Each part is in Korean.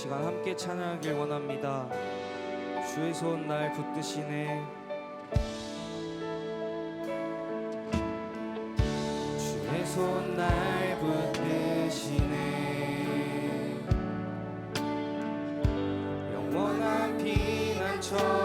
시간 함께 찬양하길 원합니다. 주의 손날 붙드시네. 주의 손날 붙드시네. 영원한 피난처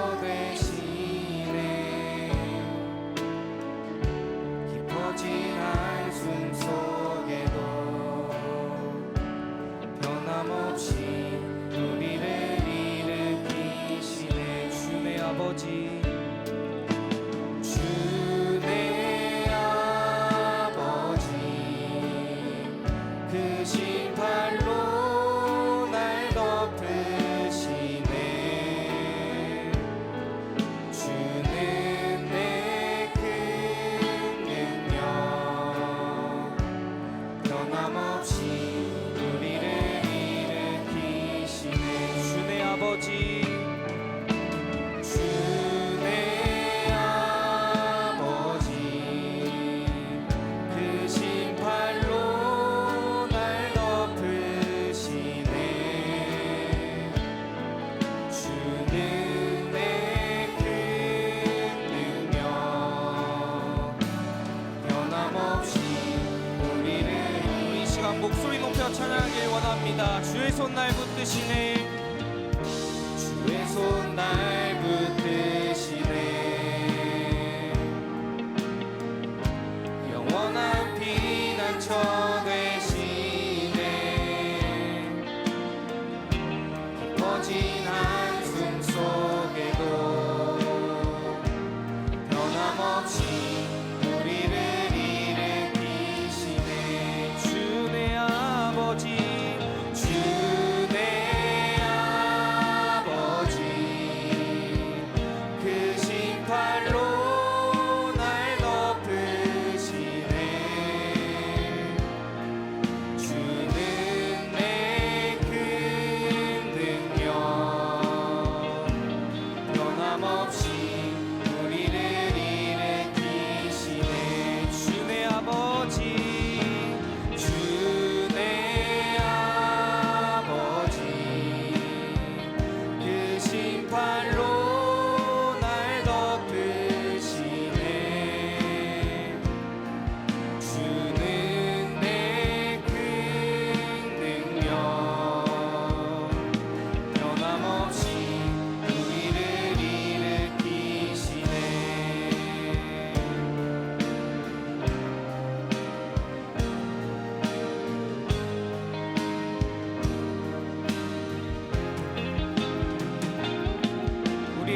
찬양하길 원합니다. 주의 손 날 붙드시네. 주의 손날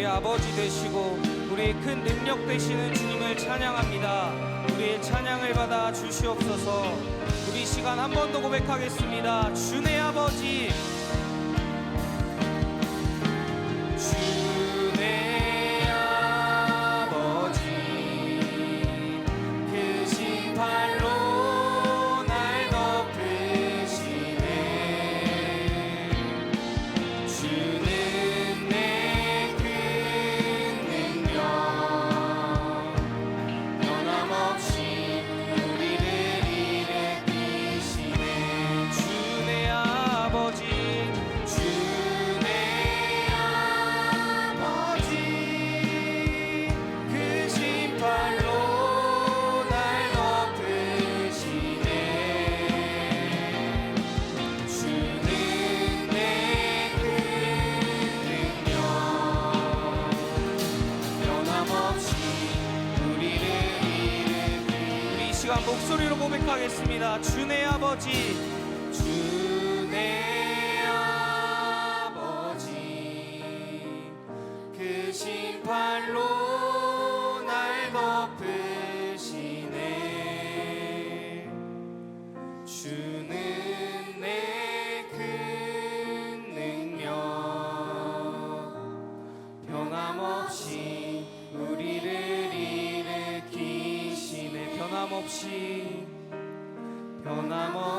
아버지 되시고 우리의 큰 능력 되시는 주님을 찬양합니다. 우리의 찬양을 받아 주시옵소서. 우리 시간 한 번 더 고백하겠습니다. 주의 아버지. 고백하겠습니다 주의 아버지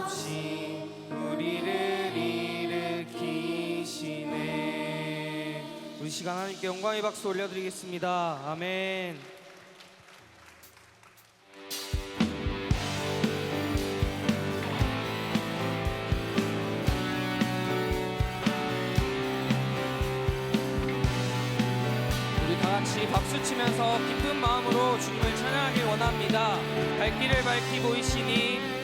없이 우리를 일으키시네. 우리 시간 하나님께 영광의 박수 올려드리겠습니다. 아멘. 우리 다 같이 박수 치면서 기쁜 마음으로 주님을 찬양하길 원합니다. 밝기를 밝히 보이시니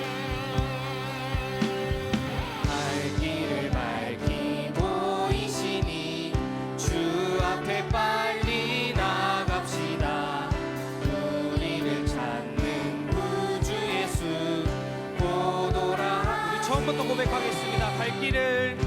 또 고백하겠습니다. 갈 길을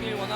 ಚಾಕ್ಲಿ ಒಂದು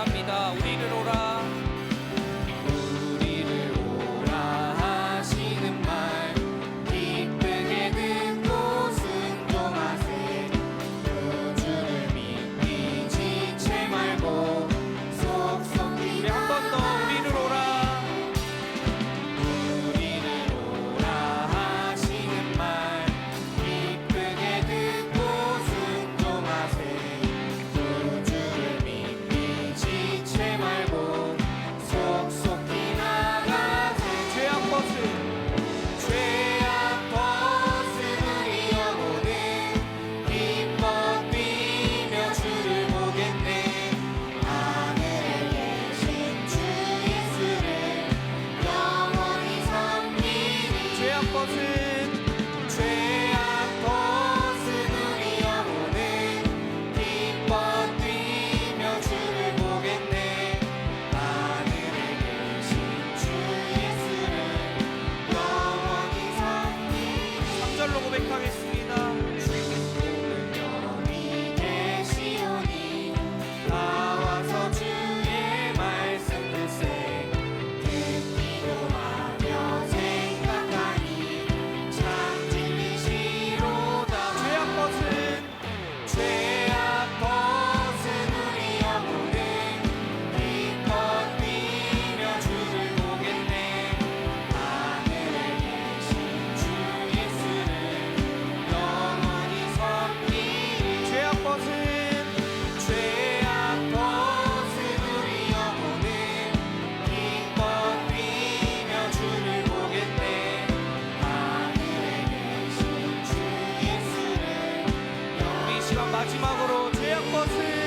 마지막으로 죄악 벗을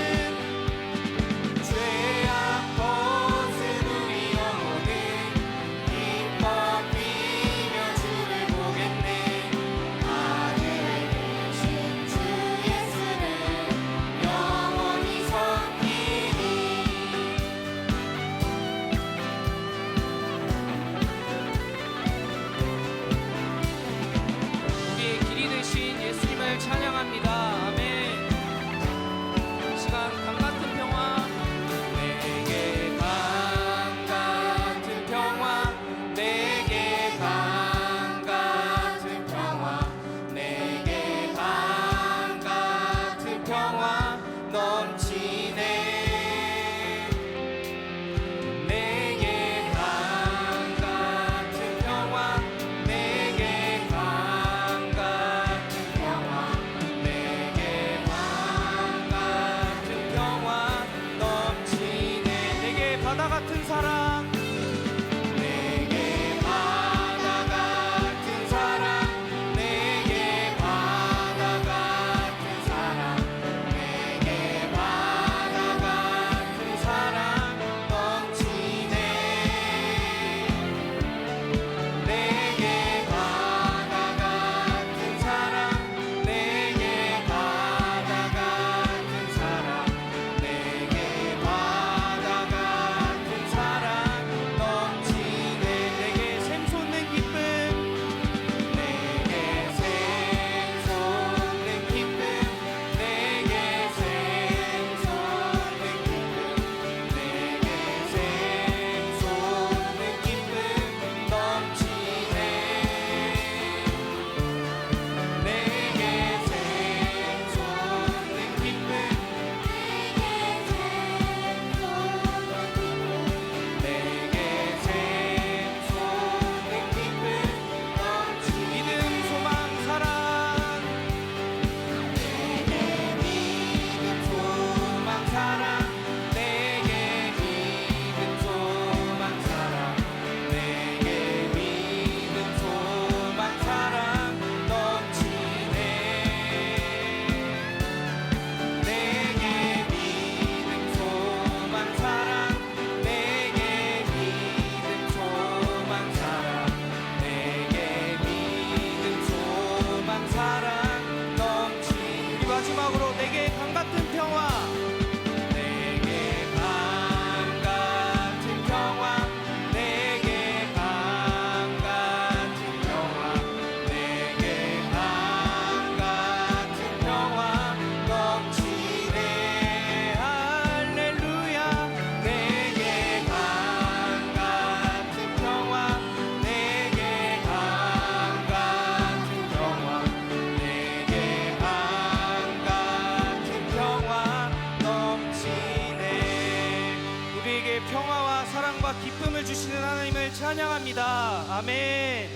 찬양합니다. 아멘.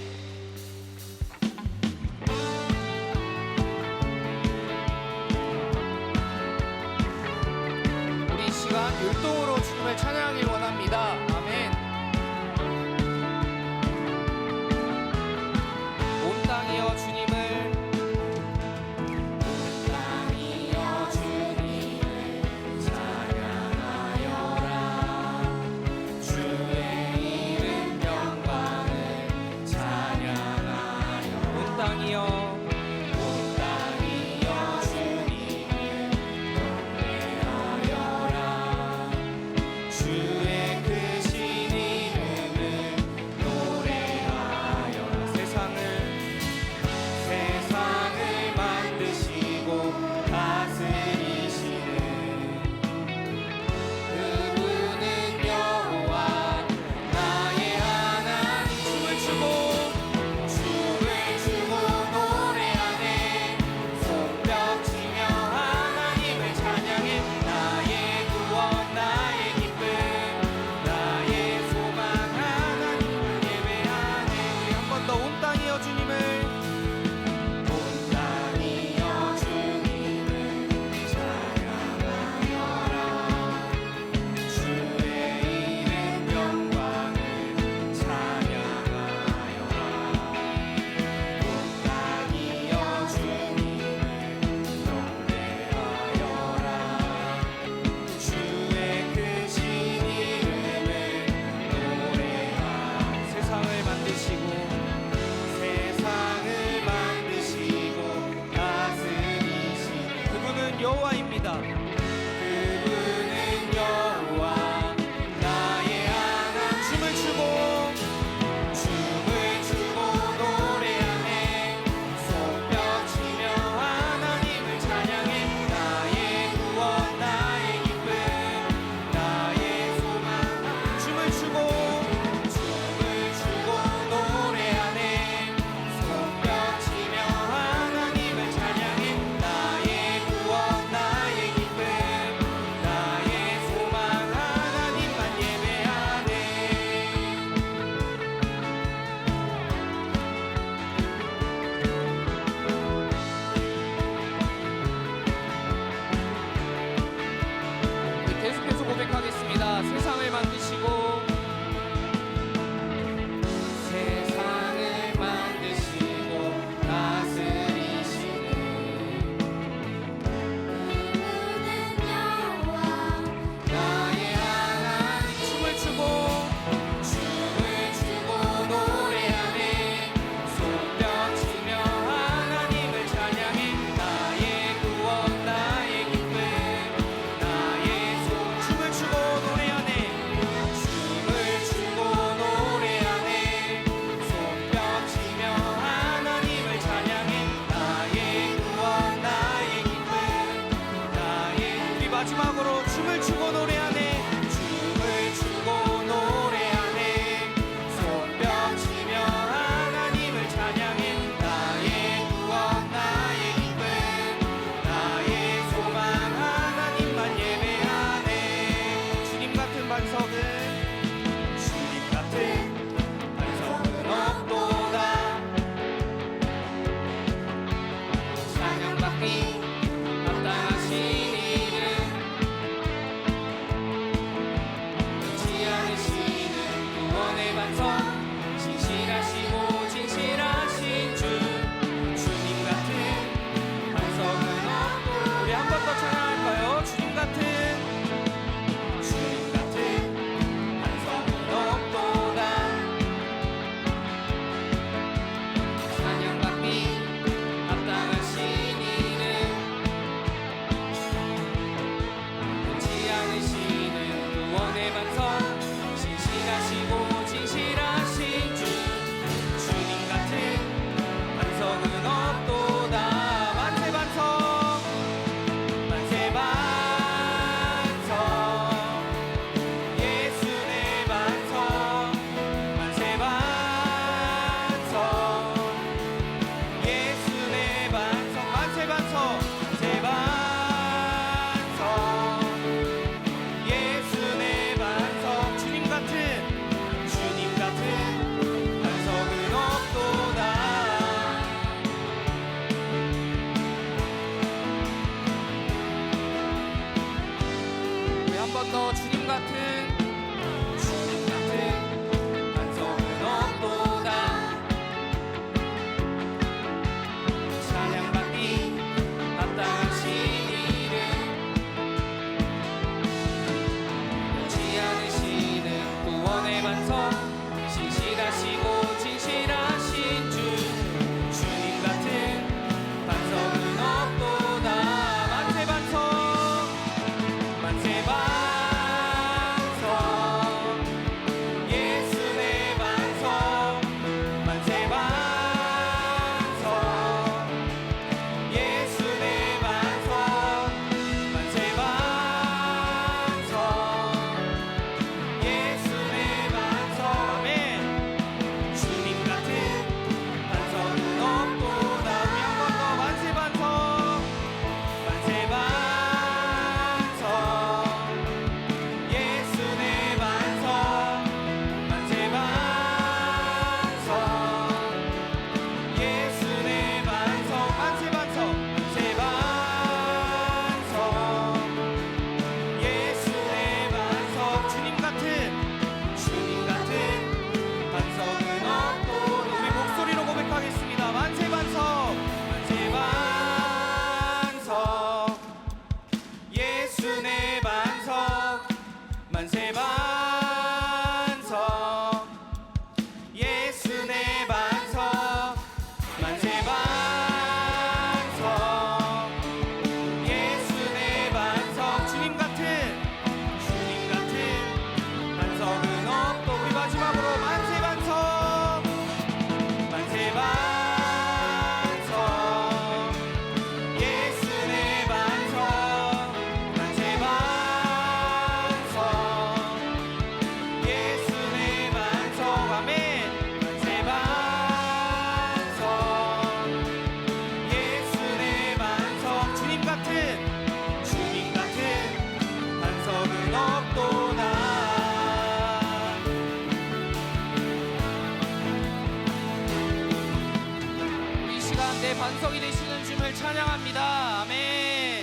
마지막으로 만세 바 반석이 되시는 주님을 찬양합니다. 아멘.